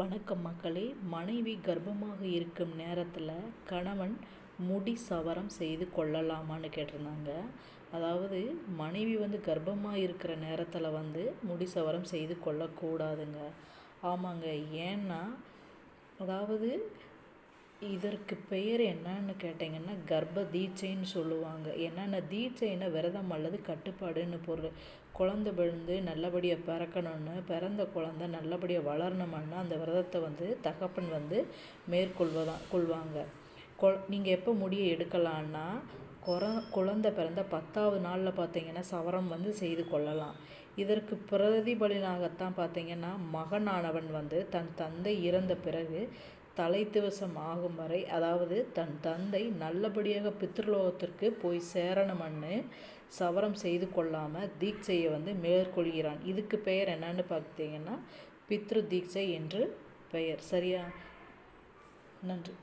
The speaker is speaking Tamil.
வணக்கம் மக்களே. மனைவி கர்ப்பமாக இருக்கும் நேரத்தில் கணவன் முடி சவரம் செய்து கொள்ளலாமான்னு கேட்டிருந்தாங்க. அதாவது மனைவி வந்து கர்ப்பமாக இருக்கிற நேரத்தில் வந்து முடி சவரம் செய்து கொள்ளக்கூடாதுங்க. ஆமாங்க. ஏன்னா அதாவது இதற்கு பெயர் என்னன்னு கேட்டிங்கன்னா கர்ப்ப தீட்சைன்னு சொல்லுவாங்க. என்னென்ன தீட்சைன்னா விரதம் அல்லது கட்டுப்பாடுன்னு பொருள். குழந்த விழுந்து நல்லபடியாக பிறக்கணும்னு பிறந்த குழந்த நல்லபடியாக வளரணும்னா அந்த விரதத்தை வந்து தகப்பன் வந்து மேற்கொள்வதான் கொள்வாங்க. கொ நீங்கள் எப்போ முடியை எடுக்கலான்னா குற குழந்த பிறந்த பத்தாவது நாளில் பார்த்தீங்கன்னா சவரம் வந்து செய்து கொள்ளலாம். இதற்கு பிரதிபலனாகத்தான் பார்த்தீங்கன்னா மகனானவன் வந்து தன் தந்தை இறந்த பிறகு தலைத்துவசம் ஆகும் வரை அதாவது தன் தந்தை நல்லபடியாக பித்ருலோகத்திற்கு போய் சேரணுமன்னு சவரம் செய்து கொள்ளாமல் தீட்சையை வந்து மேற்கொள்கிறான். இதுக்கு பெயர் என்னன்னு பார்த்தீங்கன்னா பித்ரு தீட்சை என்று பெயர். சரியா? நன்றி.